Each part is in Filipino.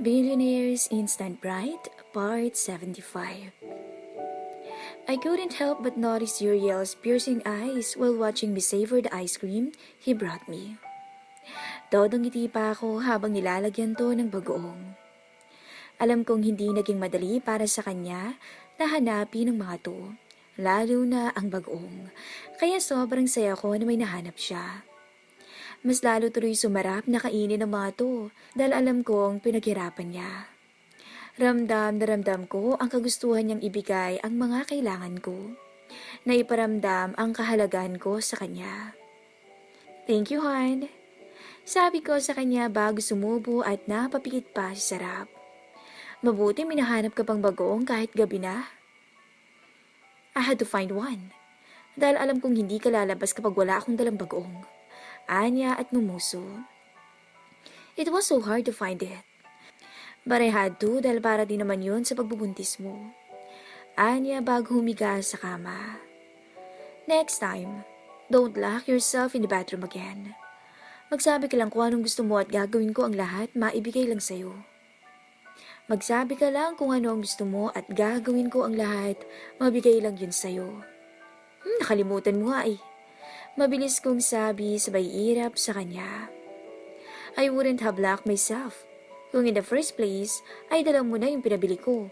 Billionaires Instant Bright, Part 75 I couldn't help but notice Uriel's piercing eyes while watching me savor the ice cream he brought me. Todong ngiti pa ako habang nilalagyan to ng bagoong. Alam kong hindi naging madali para sa kanya na hanapin ang mga to, lalo na ang bagoong. Kaya sobrang saya ko na may nahanap siya. Mas lalo tuloy sumarap na kainin ang mga to dahil alam kong pinaghirapan niya. Ramdam na ramdam ko ang kagustuhan niyang ibigay ang mga kailangan ko. Na iparamdam ang kahalagahan ko sa kanya. Thank you, hon. Sabi ko sa kanya bago sumubo at napapikit pa si Sarap. Mabuti minahanap ka pang bagoong kahit gabi na. I had to find one. Dahil alam kong hindi ka lalabas kapag wala akong dalang bagoong. Anya at Mumuso. It was so hard to find it. But I had to dahil para din naman yun sa pagbubuntis mo. Anya bago humiga sa kama. Next time, don't lock yourself in the bathroom again. Magsabi ka lang kung anong gusto mo at gagawin ko ang lahat maibigay lang sa'yo. Magsabi ka lang kung ano ang gusto mo at gagawin ko ang lahat mabigay lang yun sa'yo. Hmm, nakalimutan mo nga eh. Mabilis kong sabi sabay irap sa kanya. I wouldn't have locked myself kung in the first place ay dala mo na yung pinabili ko.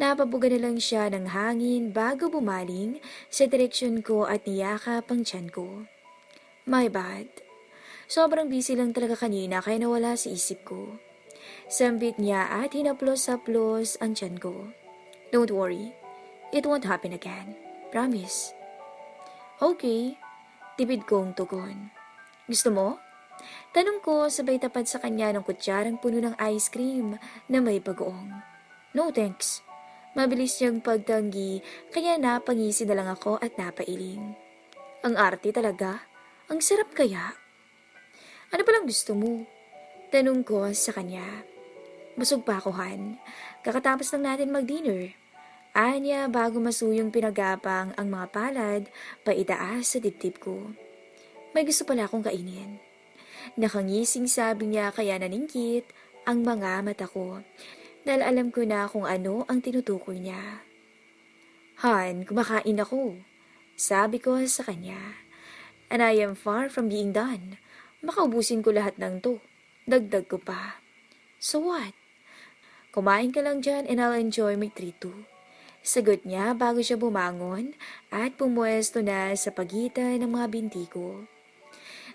Napabuga na lang siya ng hangin bago bumaling sa direksyon ko at niyakap ang tiyan ko. My bad. Sobrang busy lang talaga kanina kaya nawala sa isip ko. Sambit niya at hinaplos-haplos ang tiyan ko. Don't worry. It won't happen again. Promise. Okay, tipid kong tugon. Gusto mo? Tanong ko sabay tapat sa kanya ng kutsarang puno ng ice cream na may bagoong. No thanks. Mabilis niyang pagtanggi kaya napangisi na lang ako at napailing. Ang arte talaga. Ang sarap kaya. Ano palang gusto mo? Tanong ko sa kanya. Busog pa ako, Han. Kakatapos lang natin mag-dinner. Anya bago masuyong pinagapang ang mga palad paitaas sa dibdib ko. May gusto pala akong kainin. Nakangising sabi niya kaya naningkit ang mga mata ko dahil alam ko na kung ano ang tinutukoy niya. Han, kumakain ako. Sabi ko sa kanya. And I am far from being done. Makaubusin ko lahat ng to. Dagdag ko pa. So what? Kumain ka lang dyan and I'll enjoy my treat too. Sagot niya bago siya bumangon at pumuesto na sa pagitan ng mga binti ko.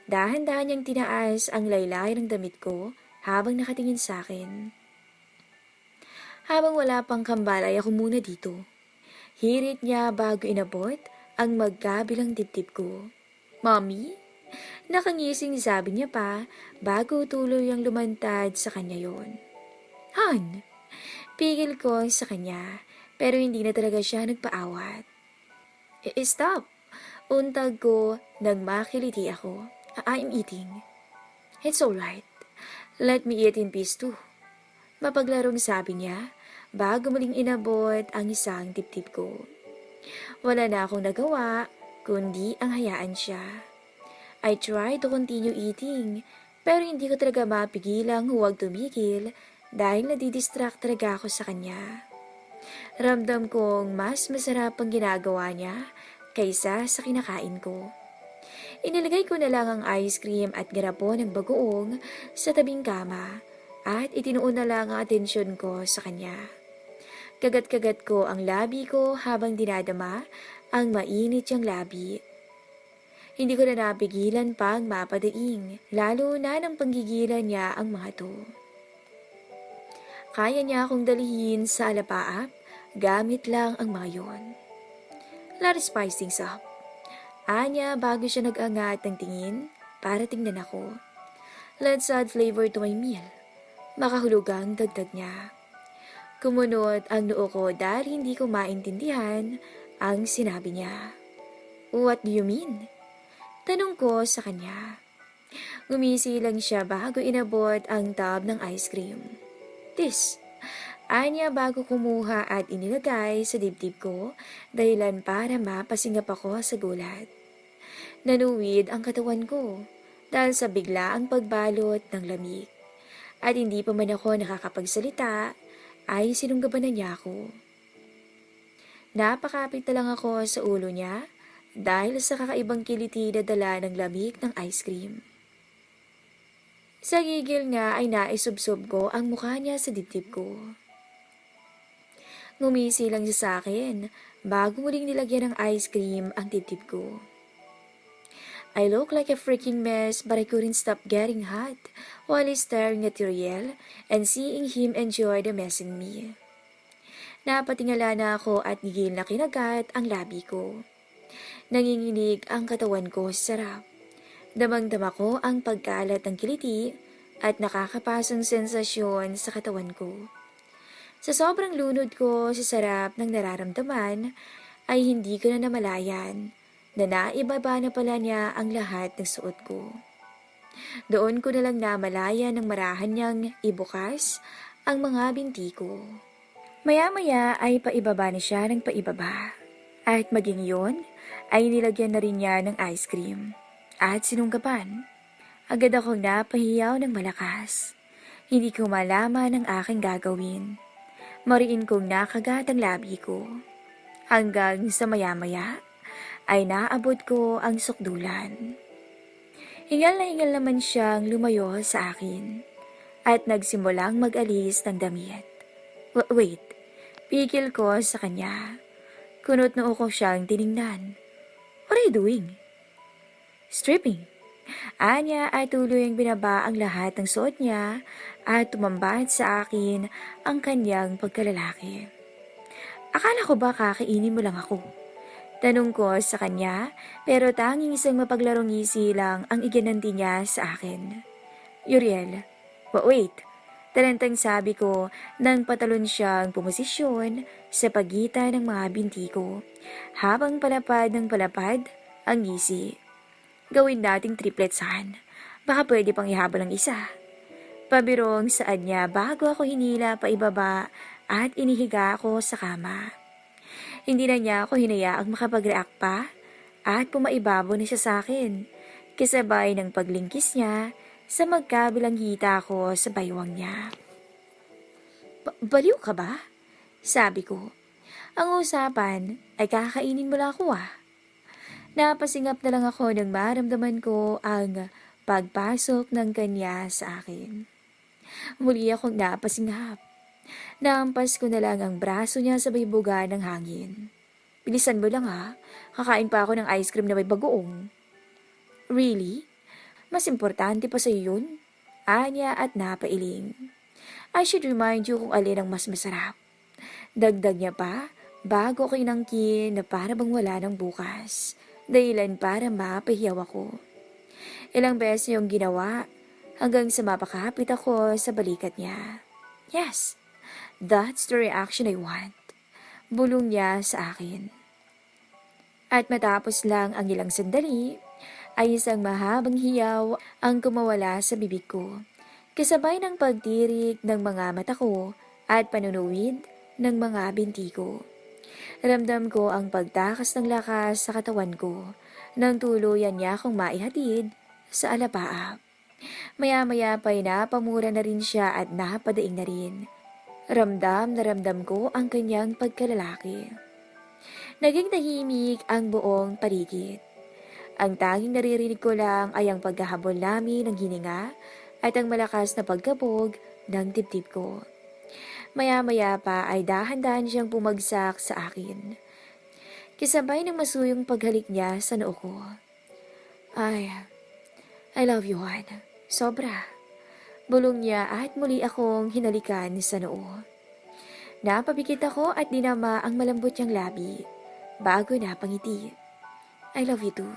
Dahan-dahan niyang tinaas ang laylay ng damit ko habang nakatingin sa akin. Habang wala pang kambalay ako muna dito. Hirit niya bago inabot ang magkabilang dibdib ko. Mommy? Nakangising sabi niya pa bago tuloy ang lumantad sa kanya yon. Han! Pigil ko sa kanya pero hindi na talaga siya nagpaawat. Eh, stop! Untag ko nang makiliti ako. I'm eating. It's alright. Let me eat in peace too. Mapaglarong sabi niya bago muling inabot ang isang tip-tip ko. Wala na akong nagawa kundi ang hayaan siya. I tried to continue eating pero hindi ko talaga mapigilang huwag tumigil dahil nadidistract talaga ako sa kanya. Ramdam kong mas masarap ang ginagawa niya kaysa sa kinakain ko. Inilagay ko na lang ang ice cream at garapon ng bagoong sa tabing kama at itinuon na lang ang atensyon ko sa kanya. Kagat-kagat ko ang labi ko habang dinadama ang mainit niyang labi. Hindi ko na napigilan pang mapadaing, lalo na nang panggigilan niya ang mga to. Kaya niya akong dalihin sa alapaap gamit lang ang mga us spice things up. Anya bago siya nag-angat ng tingin para tingnan ako. Let's add flavor to my meal. Makahulugang dagdag niya. Kumunot ang noo ko dahil hindi ko maintindihan ang sinabi niya. What do you mean? Tanong ko sa kanya. Ngumisi lang siya bago inabot ang tub ng ice cream. This, Anya bago kumuha at inilagay sa dibdib ko dahilan para mapasingap ako sa gulat. Nanuwid ang katawan ko dahil sa bigla ang pagbalot ng lamig. At hindi pa man ako nakakapagsalita ay sinunggaban na niya ako. Napakapit na lang ako sa ulo niya dahil sa kakaibang kiliti na dala ng lamig ng ice cream. Sa gigil nga ay naisubsob ko ang mukha niya sa dibdib ko. Ngumisi lang siya sa akin bago muling nilagyan ng ice cream ang dibdib ko. I look like a freaking mess but I couldn't stop getting hot while staring at Uriel and seeing him enjoy the messing me. Napatingala na ako at gigil na kinagat ang labi ko. Nanginginig ang katawan ko sa sarap. Damang-dama ko ang pagkalat ng kiliti at nakakapasang sensasyon sa katawan ko. Sa sobrang lunod ko sa sarap ng nararamdaman, ay hindi ko na namalayan na naibaba na pala niya ang lahat ng suot ko. Doon ko na lang namalaya ng marahan niyang ibukas ang mga binti ko. Maya-maya ay paibaba na siya ng paibaba. At maging yon ay nilagyan na rin niya ng ice cream. At sinunggapan. Agad akong napahiyaw ng malakas. Hindi ko malaman ang aking gagawin. Mariin kong nakagat ang labi ko. Hanggang sa maya-maya ay naabot ko ang sukdulan. Hingal na hingal naman siyang lumayo sa akin at nagsimulang mag-alis ng damit. W- wait, pigil ko sa kanya. Kunot noo ko siyang tiningnan. What are you doing? Stripping. Anya ay tuluyang binaba ang lahat ng suot niya at tumambad sa akin ang kanyang pagkalalaki. Akala ko ba kakainin mo lang ako? Tanong ko sa kanya pero tanging isang mapaglarong ngisi lang ang iginanti niya sa akin. Uriel, wa- wait, talentang sabi ko nang patalon siyang pumosisyon sa pagitan ng mga binti ko habang palapad ng palapad ang ngisi. Gawin nating triplets han. Baka pwede pang ihabol ang isa. Pabirong saan niya bago ako hinila pa ibaba at inihiga ako sa kama. Hindi na niya ako hinayaang makapag-react pa at pumaibabo na siya sa akin. Kasabay ng paglingkis niya sa magkabilang hita ko sa baywang niya. "Ba- baliw ka ba? Sabi ko. Ang usapan ay kakainin mo lang ako ah. Napasingap na lang ako nang maramdaman ko ang pagpasok ng kanya sa akin. Muli akong napasingap. Naampas ko na lang ang braso niya sa baybuga ng hangin. Bilisan mo lang ha, kakain pa ako ng ice cream na may bagoong. Really? Mas importante pa sa yun? Anya at napailing. I should remind you kung alin ang mas masarap. Dagdag niya pa, bago ko inangkin na para bang wala ng bukas. Dahilan para mapahiyaw ako. Ilang beses yung ginawa hanggang sa mapakapit ako sa balikat niya. Yes, that's the reaction I want. Bulong niya sa akin. At matapos lang ang ilang sandali, ay isang mahabang hiyaw ang kumawala sa bibig ko. Kasabay ng pagtirik ng mga mata ko at panunuwid ng mga binti ko. Ramdam ko ang pagtakas ng lakas sa katawan ko nang tuluyan niya akong maihatid sa alapaap. Maya-maya pa'y napamura na rin siya at napadaing na rin. Ramdam na ramdam ko ang kanyang pagkalalaki. Naging tahimik ang buong paligid. Ang tanging naririnig ko lang ay ang paghahabol namin ng hininga at ang malakas na pagkabog ng dibdib ko. Maya-maya pa ay dahan-dahan siyang bumagsak sa akin. Kisabay ng masuyong paghalik niya sa noo ko. Ay, I love you, Han. Sobra. Bulong niya at muli akong hinalikan sa noo. Napabikit ako at dinama ang malambot niyang labi bago napangiti. I love you too.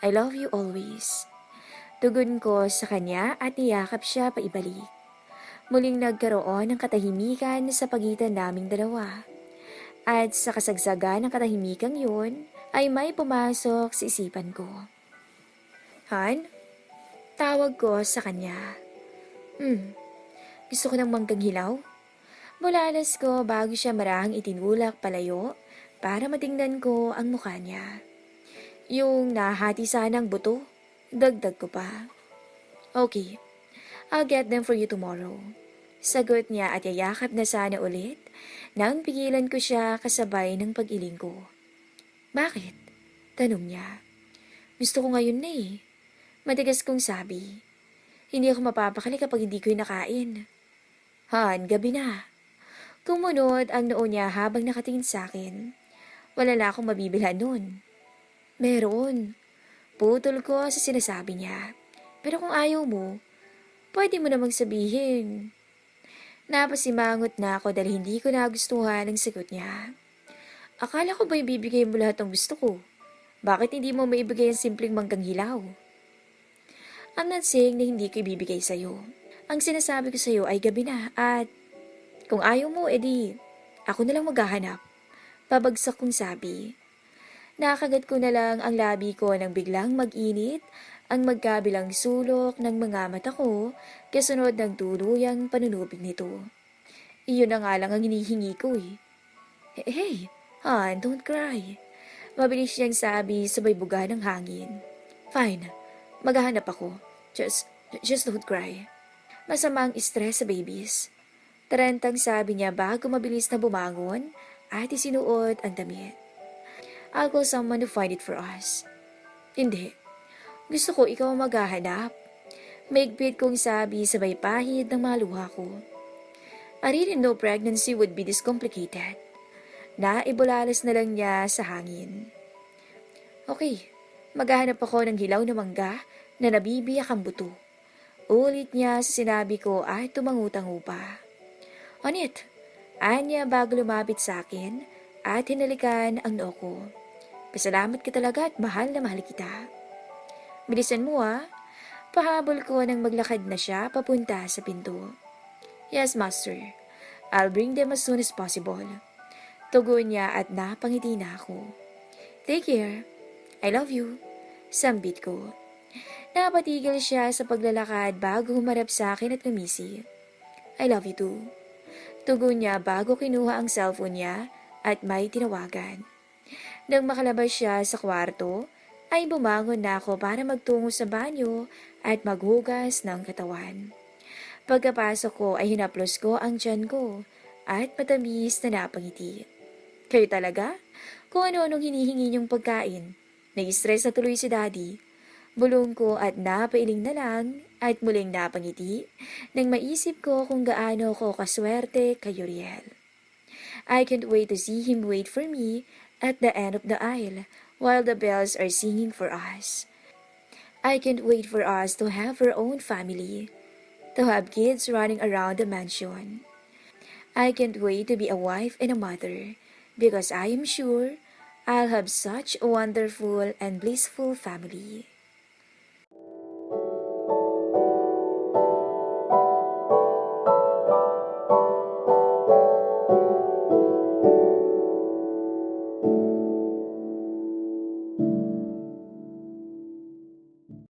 I love you always. Tugon ko sa kanya at niyakap siya paibalik. Muling nagkaroon ng katahimikan sa pagitan naming dalawa. At sa kasagsagan ng katahimikan yun, ay may pumasok sa isipan ko. Han? Tawag ko sa kanya. Hmm, gusto ko ng manggang hilaw? Bulalas ko bago siya marahang itinulak palayo para matingnan ko ang mukha niya. Yung nahati sanang buto, dagdag ko pa. Okay, I'll get them for you tomorrow. Sagot niya at yayakap na sana ulit nang pigilan ko siya kasabay ng pag-iling ko. Bakit? Tanong niya. Gusto ko ngayon na eh. Matigas kong sabi. Hindi ako mapapakali kapag hindi ko nakain. Han, gabi na. Kumunod ang noo niya habang nakatingin sa akin. Wala na akong mabibilhan nun. Meron. Putol ko sa sinasabi niya. Pero kung ayaw mo, pwede mo namang sabihin. Napasimangot na ako dahil hindi ko nagustuhan ang sagot niya. Akala ko ba ibibigay mo lahat ng gusto ko? Bakit hindi mo maibigay ang simpleng manggang hilaw? I'm not saying na hindi ko ibibigay sa'yo. Ang sinasabi ko sa'yo ay gabi na at kung ayaw mo, edi ako na lang maghahanap. Pabagsak kong sabi. Nakagat ko na lang ang labi ko nang biglang mag-init ang magkabilang sulok ng mga mata ko kasunod ng tuluyang panunubig nito. Iyon na nga lang ang hinihingi ko eh. Hey, hey, Han, don't cry. Mabilis siyang sabi sabay buga ng hangin. Fine, maghahanap ako. Just, just don't cry. Masama ang stress sa babies. Tarantang sabi niya bago mabilis na bumangon at isinuot ang damit. I'll call someone to find it for us. Hindi. Gusto ko ikaw ang maghahanap. Maigpit kong sabi sabay pahid ng mga luha ko. I didn't know pregnancy would be this complicated. Naibulalas na lang niya sa hangin. Okay, maghahanap ako ng hilaw na mangga na nabibiyak ang buto. Ulit niya sa sinabi ko ay tumangutang upa. On it, anya bago lumapit sa akin at hinalikan ang noo ko. Pasalamat ka talaga at mahal na mahal kita. Bilisan mo ah. Pahabol ko nang maglakad na siya papunta sa pinto. Yes, master. I'll bring them as soon as possible. Tugon niya at napangiti na ako. Take care. I love you. Sambit ko. Napatigil siya sa paglalakad bago humarap sa akin at lumisi. I love you too. Tugon niya bago kinuha ang cellphone niya at may tinawagan. Nang makalabas siya sa kwarto, ay bumangon na ako para magtungo sa banyo at maghugas ng katawan. Pagkapasok ko ay hinaplos ko ang tiyan ko at matamis na napangiti. Kayo talaga? Kung ano-anong hinihingi niyong pagkain. Nai-stress na tuloy si daddy. Bulong ko at napailing na lang at muling napangiti nang maisip ko kung gaano ko kaswerte kay Uriel. I can't wait to see him wait for me at the end of the aisle while the bells are singing for us. I can't wait for us to have our own family, to have kids running around the mansion. I can't wait to be a wife and a mother because I am sure I'll have such a wonderful and blissful family.